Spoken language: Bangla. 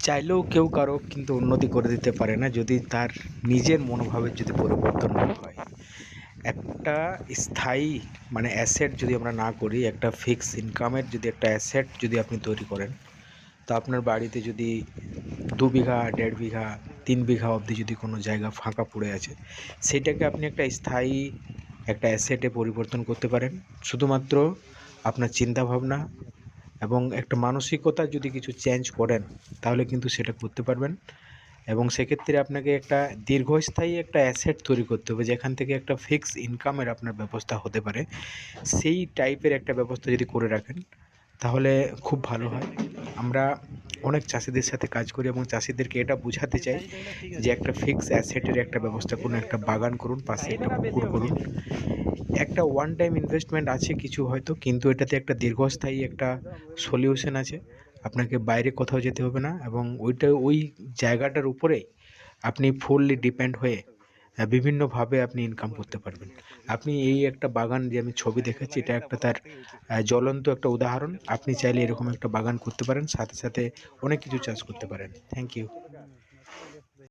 চাইলেও কেউ কারও কিন্তু উন্নতি করে দিতে পারে না যদি তার নিজের মনোভাবের যদি পরিবর্তন না হয়। একটা স্থায়ী মানে অ্যাসেট যদি আমরা না করি, একটা ফিক্স ইনকামের যদি একটা অ্যাসেট যদি আপনি তৈরি করেন, তো আপনার বাড়িতে যদি দু বিঘা, দেড় বিঘা, তিন বিঘা অবধি যদি কোনো জায়গা ফাঁকা পড়ে আছে, সেটাকে আপনি একটা স্থায়ী একটা অ্যাসেটে পরিবর্তন করতে পারেন। শুধুমাত্র আপনার চিন্তাভাবনা এবং একটা মানসিকতা যদি কিছু চেঞ্জ করেন, তাহলে কিন্তু সেটা করতে পারবেন। এবং সেক্ষেত্রে আপনাকে একটা দীর্ঘস্থায়ী একটা অ্যাসেট তৈরি করতে হবে, যেখান থেকে একটা ফিক্স ইনকামের আপনার ব্যবস্থা হতে পারে। সেই টাইপের একটা ব্যবস্থা যদি করে রাখেন, তাহলে খুব ভালো হয়। আমরা অনেক চাষিদের সাথে কাজ করি এবং চাষিদেরকে এটা বোঝাতে চাই যে একটা ফিক্স অ্যাসেটের একটা ব্যবস্থা করুন, একটা বাগান করুন, পাশে একটা পুকুর করুন। একটা ওয়ান টাইম ইনভেস্টমেন্ট আছে কিছু হয়তো, কিন্তু এটাতে একটা দীর্ঘস্থায়ী একটা সলিউশন আছে। আপনাকে বাইরে কোথাও যেতে হবে না এবং ওইটা, ওই জায়গাটার উপরে আপনি ফুললি ডিপেন্ড হয়ে বিভিন্নভাবে আপনি ইনকাম করতে পারবেন। আপনি এই একটা বাগান যে আমি ছবি দেখাচ্ছি, এটা একটা তার জ্বলন্ত একটা উদাহরণ। আপনি চাইলে এরকম একটা বাগান করতে পারেন, সাথে সাথে অনেক কিছু চাষ করতে পারেন। Thank you